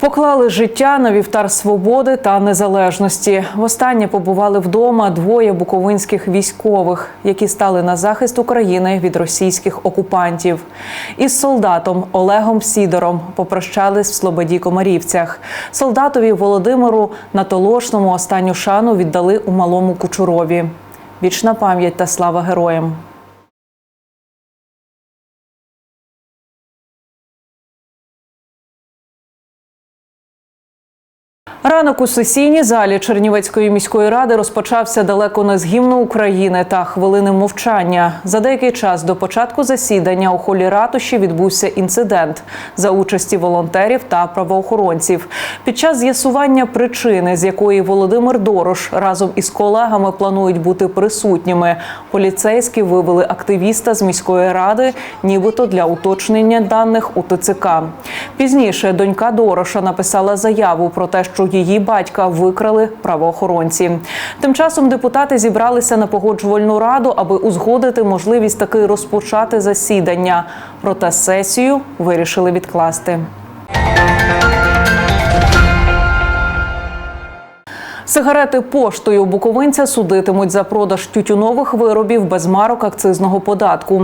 Поклали життя на вівтар свободи та незалежності. Востаннє побували вдома двоє буковинських військових, які стали на захист України від російських окупантів. Із солдатом Олегом Сідором попрощались в Слободі Комарівцях. Солдатові Володимиру Натолошному останню шану віддали у малому Кучурові. Вічна пам'ять та слава героям. Ранок у сесійній залі Чернівецької міської ради розпочався далеко не з гімну України та хвилини мовчання. За деякий час до початку засідання у холі ратуші відбувся інцидент за участі волонтерів та правоохоронців. Під час з'ясування причини, з якої Володимир Дорош разом із колегами планують бути присутніми, поліцейські вивели активіста з міської ради, нібито для уточнення даних у ТЦК. Пізніше донька Дороша написала заяву про те, що її батька викрали правоохоронці. Тим часом депутати зібралися на погоджувальну раду, аби узгодити можливість таки розпочати засідання. Проте сесію вирішили відкласти. Сигарети поштою буковинця судитимуть за продаж тютюнових виробів без марок акцизного податку.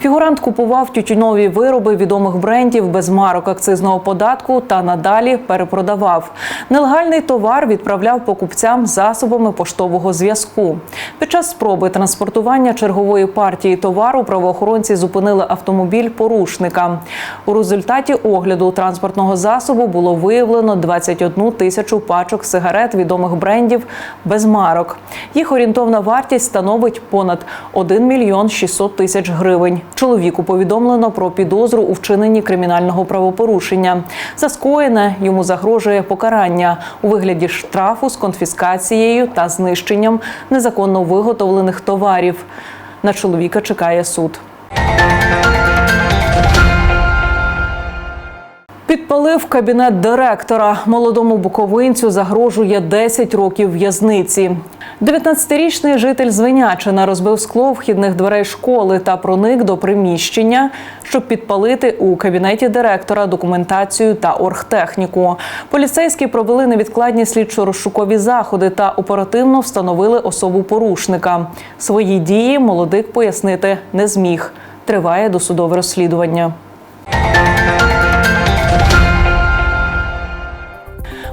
Фігурант купував тютюнові вироби відомих брендів без марок акцизного податку та надалі перепродавав. Нелегальний товар відправляв покупцям засобами поштового зв'язку. Під час спроби транспортування чергової партії товару правоохоронці зупинили автомобіль порушника. У результаті огляду транспортного засобу було виявлено 21 тисячу пачок сигарет відомих брендів без марок. Їх орієнтовна вартість становить понад 1 мільйон 600 тисяч гривень. Чоловіку повідомлено про підозру у вчиненні кримінального правопорушення. За скоєне йому загрожує покарання у вигляді штрафу з конфіскацією та знищенням незаконно виготовлених товарів. На чоловіка чекає суд. Підпалив кабінет директора. Молодому буковинцю загрожує 10 років в'язниці. 19-річний житель Звинячина розбив скло вхідних дверей школи та проник до приміщення, щоб підпалити у кабінеті директора документацію та оргтехніку. Поліцейські провели невідкладні слідчо-розшукові заходи та оперативно встановили особу порушника. Свої дії молодик пояснити не зміг. Триває досудове розслідування.